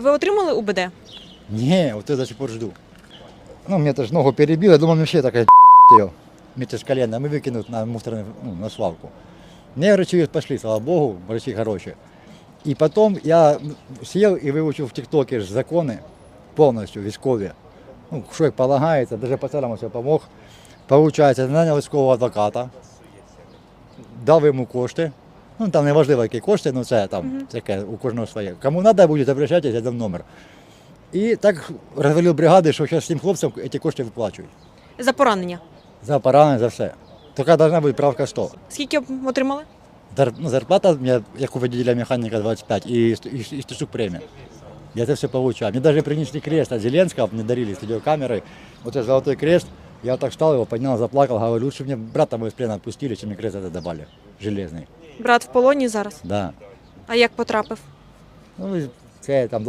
Ви отримали УБД? Не, вот я до сих пор жду. Ну, мне тоже ногу перебило, я думал, вообще такая ее. Вместе с коленом и выкинут на мусорную, ну, на свалку. Мне врачи пошли, слава богу, врачи хорошие. И потом я сел и выучил в ТикТоке ж законы полностью, військові. Ну, що як полагається, даже пацанам все помог. Получається, наняв військового адвоката, дав йому кошти. Ну, там не важливо, які кошти, ну це там таке у кожного своє. Кому треба буде, обращайтесь, я дам номер. І так розвалив бригади, що зараз цим хлопцям ці кошти виплачують. За поранення. За поранення, за все. Тільки повинна бути правка 100. Скільки отримали? Зар- ну, зарплата у меня, як у водителя механіка 25 і, ст- і, і стишук премія. Я це все получаю. Мне даже принесли крест от Зеленского, мне дарили с видеокамерой. Вот этот золотой крест. Я так встал, его поднял, заплакал, говорю, лучше мне брата моего из плена отпустили, чем мне крест этот добавили. Железный. Брат в полоні зараз. Да. А як потрапив? Ну, це там